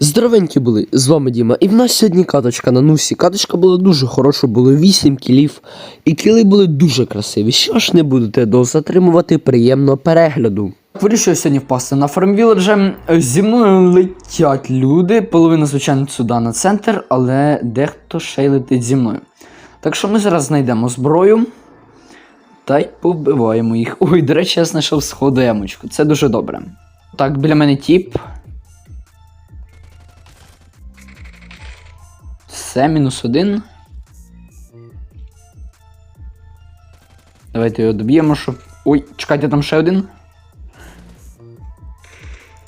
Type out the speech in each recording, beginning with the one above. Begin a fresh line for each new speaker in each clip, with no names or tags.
Здоровенькі були, з вами Діма. І в нас сьогодні каточка на нусі. Каточка була дуже хороша, було 8 кілів, і кіли були дуже красиві. Що ж не будете довго затримувати приємного перегляду.
Вирішив сьогодні впасти на фармвіледже. Зі мною летять люди, половина, звичайно, сюди на центр, але дехто ще й летить зі мною. Так що ми зараз знайдемо зброю та й повбиваємо їх. Ой, до речі, я знайшов сходу емочку. Це дуже добре. Так, біля мене тіп. Все, мінус один. Давайте його доб'ємо, щоб. Ой, чекайте, там ще один.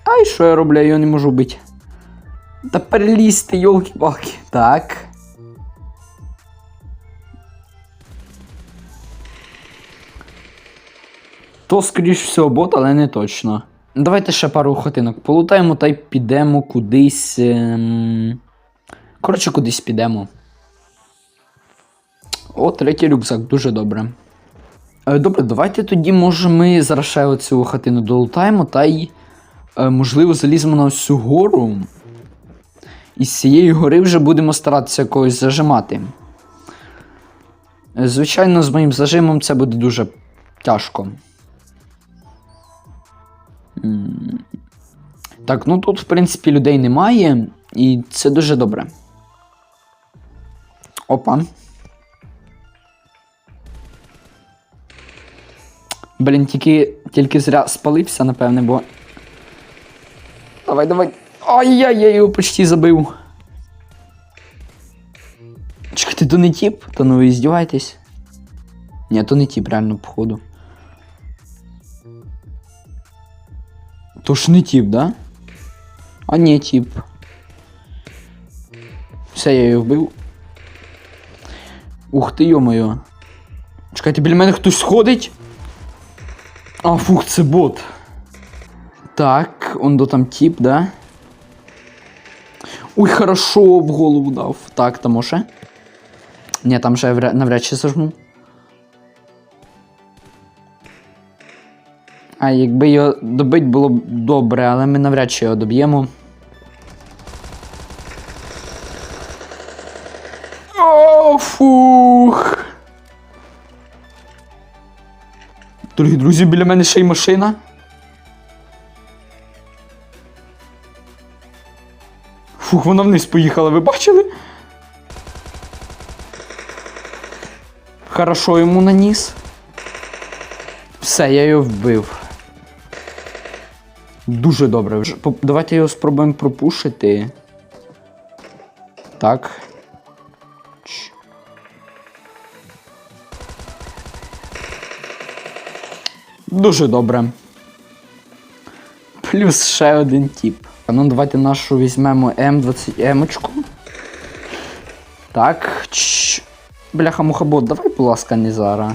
Ай, що я роблю, я його не можу вбити. Та перелізьте, йолки-палки. Так. То, скоріш всього, бот, але не точно. Давайте ще пару хатинок полутаємо та й підемо кудись. Ем... Коротше, кудись підемо. О, третій рюкзак, дуже добре. Е, Добре, давайте тоді, може, ми зараз ще оцю хатину долутаємо та й, е, можливо, заліземо на цю гору. І з цієї гори вже будемо старатися когось зажимати. Е, Звичайно, з моїм зажимом це буде дуже тяжко. Так, ну тут, в принципі, людей немає, і це дуже добре. Опа. Блін, тільки, тільки зря спалився, напевне, бо. Давай, давай. Ай-яй, я його почти забив. Чекайте, то не тіп? Та ну ви здіваєтесь? Ні, то не тіп, реально, походу. То ж не тіп, да? А ні, тіп. Все, я його вбив. Ух ти, йо-моє. Чекайте, біля мене хтось ходить. А, фух, це бот. Так, он до там тип, да? Ой, хорошо в голову дав. Так, там може. Ні, там же навряд чи зажму. А якби його добить було б добре, але ми навряд чи його доб'ємо. О, фух. Дорогі друзі, біля мене ще й машина. Фух, вона вниз поїхала, ви бачили? Хорошо йому наніс. Все, я його вбив. Дуже добре. Давайте його спробуємо пропушити. Так. Дуже добре. Плюс ще один тіп. Ну, давайте нашу візьмемо М20 емочку. Так. Чш. Бляха мухабот, давай, будь ласка, не зараз.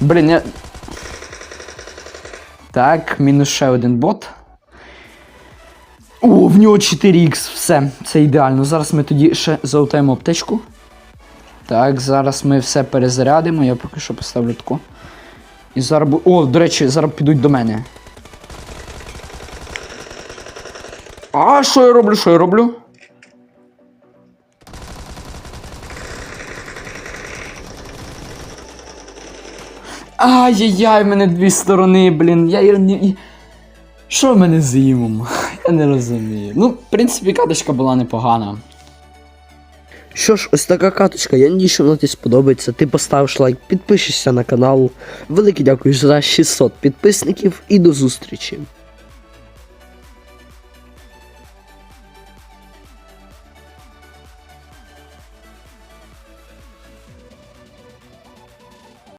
Блін, я. Так, мінус ще один бот. О, в нього 4х, все, це ідеально. Зараз ми тоді ще залутаємо аптечку. Так, зараз ми все перезарядимо, я поки що поставлю таку. І зараз. О, до речі, зараз підуть до мене. А що я роблю? Що я роблю? Ай-яй-яй, мене дві сторони, блін. Я. Що в мене з імом? Я не розумію. Ну, в принципі, каточка була непогана.
Що ж, ось така каточка. Я надію, що вона тобі сподобається. Ти поставиш лайк, підпишешся на канал. Велике дякую за 600 підписників і до зустрічі.